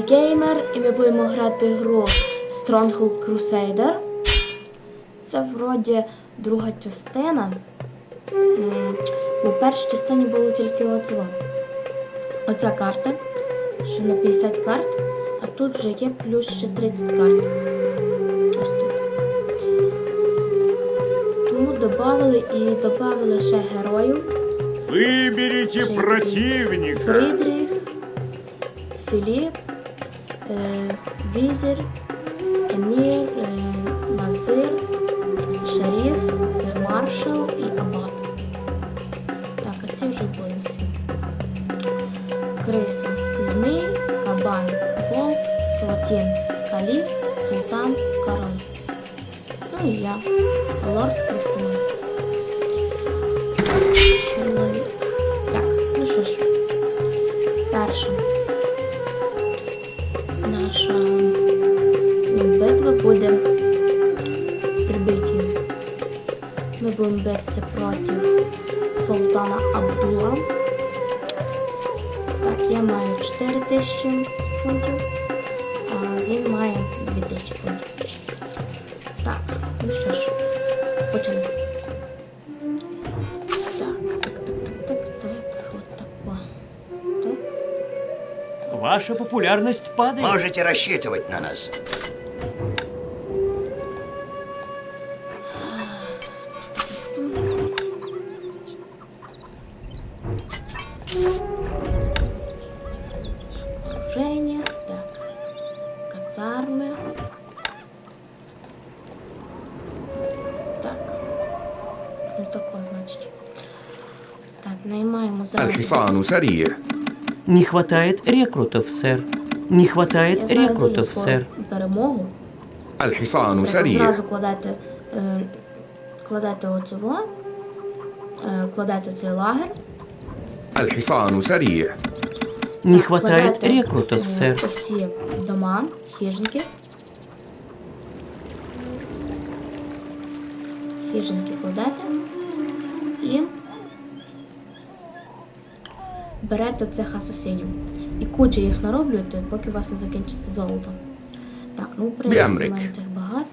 Геймер, і ми будемо грати гру Stronghold Crusader. Це вроді друга частина. У першій частині було тільки оцього. Оця карта, що на 50 карт, а тут вже є плюс ще 30 карт. Ось тут. Тому додали і додали ще героїв. Ще є противника. Фрідріх, Філіп, Візір, Емір, е, Назир, Шеріф, е, Маршал і Абат. Так, а ці вже були всі. Криса, Змій, Кабан, Волк, Салатін, Каліф, Султан, Король. Ну і я, Лорд Крестоносець. Ми будемо битися проти Султана Абдула. Так, я маю 4 тисячі фунтів, а він має 2 тисячі фунтів. Так, ну що ж, почали. Так, так, так, так, так, так, от тако. Так. Ваша популярность падает. Можете рассчитывать на нас. казарми. Так. Ну тако, значить. Так, наймаємо Алексану Сарие. Не хватає рекрутов, сер. Не хватає хватает знаю рекрутов, скоро перемогу. Альхісану сарія. Зразу кладете, е, кладете оцього, е, цей лагер. Альхісану сарія не хватает рекрутов, э, сэр. Эти дома, хижинки. Хижинки кладете. І берете цих асасинів. І куча їх нароблюєте, поки у вас не закінчиться золото. Так, ну в принципі, маємо цих багато.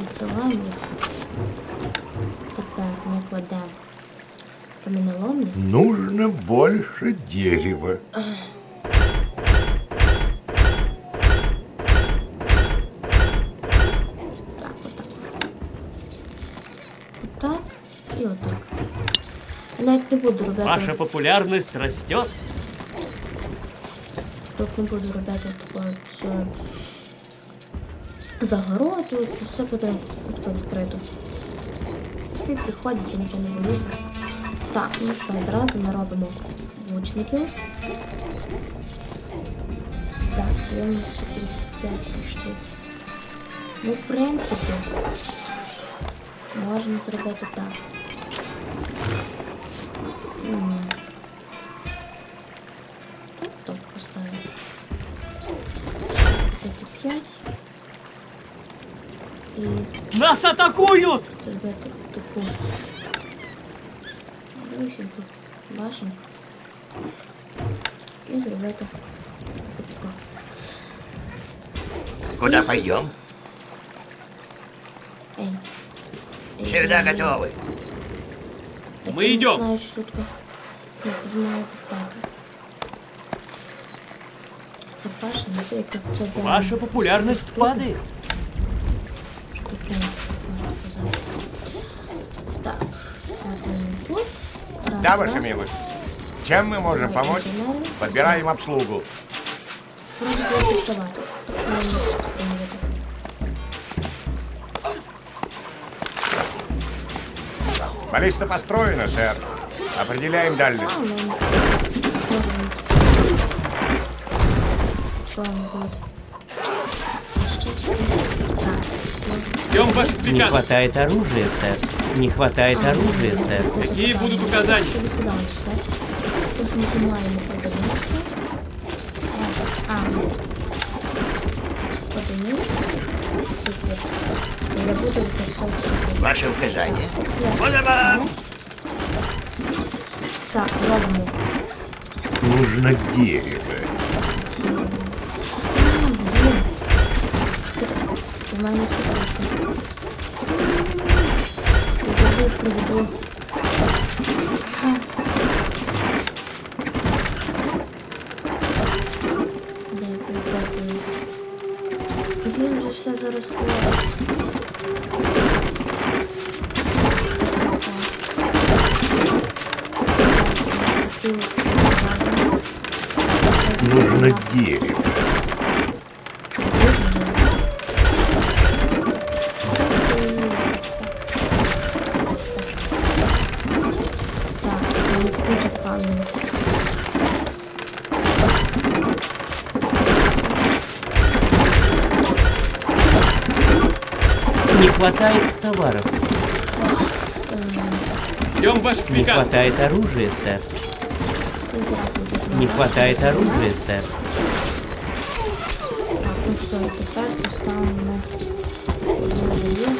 Відсилаємо їх. каміноломні. Нужно больше дерева. Так, отак. Отак і отак. Я навіть не буду робити. Ваша популярность растет. Тут не буду робити таке все загороджуватися, все буде таке відкрито. І приходять, я нічого не боюся. Так, ну що, зразу ми робимо лучників. Так, є у нас ще 35 цих штук. Ну, в принципі, можемо зробити так. М. Тут так поставити. 5,5. І Нас атакуют! зробити таку лисеньку башенку. І зробити отако. Куда пойдем? Ей. Ей, Всегда ей, ей. готовы. Так Ми я не йдем. знаю, що тут. Ні, це ви маєте стати. Це башня, це як це прям Ваша популярность штука. падает. Штукенці, можна сказати. Так, це один тут. Раз, Да, ваша милость. Чем мы можем помочь? Подбираем обслугу. Баллиста построена, сэр. Определяем дальность. А, ну, не хватает оружия, сэр. Не хватает А, оружия, сэр. Какие будут указания? чтобы сюда читать. Тоже нажимаем на подавничку. А, Ваши указания. Оце. Подавам! Так, робимо Нужно дерево. Блін, вже все заросло. Нужно дерево. Хватает товаров. Ждем ваш Не хватает оружия, сэр. Не хватает оружия, сэр. Так, ну тепер поставимо одну є.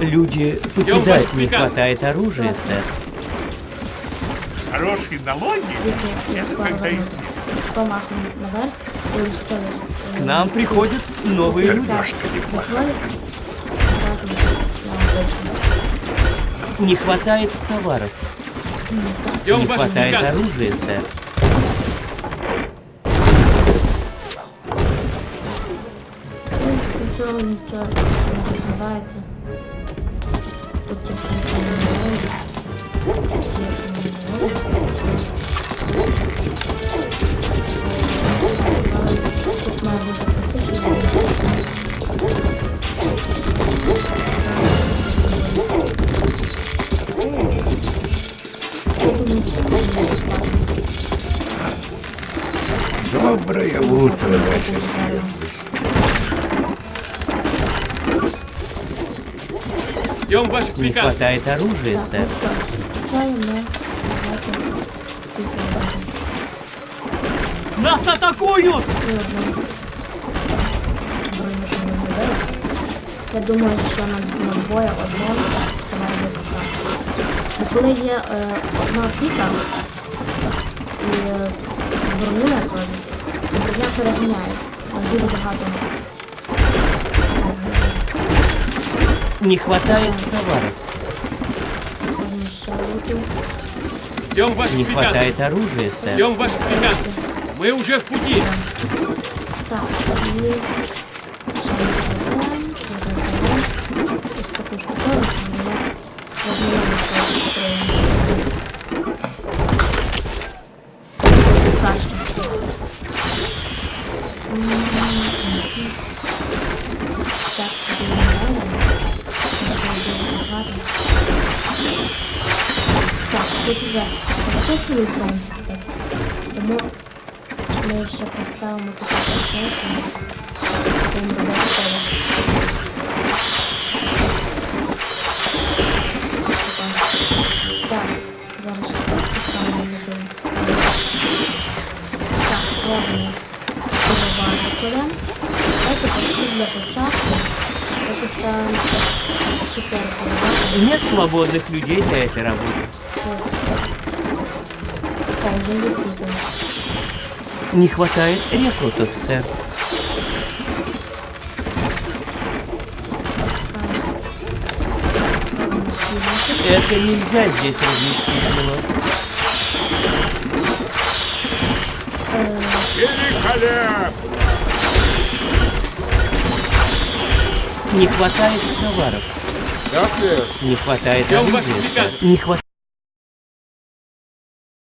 Люди покидают, не хватает оружия, сэр. Хорошие налоги? Видите, я Это скоро когда верну. их Помахну наверх и успею. К нам приходят новые люди. Картошка неплохая. Сразу на обочину. Не хватает товаров. Ну, так. Ждем Не ваш хватает приказ. оружия, сэр. В принципі, цього нічого не розвивається. Доброе утро, ваша светлость. Ждем ваш Не приказ. хватает оружия, сэр. що ж, це ми давайте викладаємо. Нас атакуют! І одну бронюшину людей. Я думаю, що на, на двоє одного це має бути так. Бо коли є е, одна піка і е, броню не ходить, то броня переганяє. Там дуже багато. Не хватает товаров. Луту. Ждем ваш Не приказ. хватает оружия, сэр. Ждем ваш приказ. Мы уже в пути. Так, і ще не кладемо, вже почистили, в принципі, так. Зараз поставимо любим. Так, робимо перевагу кладемо. Давайте почти для початку. Давайте ставимо 4 переваги. Нет свободных людей для этой работы. Не хватает рекрутов, сэр. Это нельзя здесь разместить было. Великолепно! Не хватает товаров. Не хватает оружия. Не хватает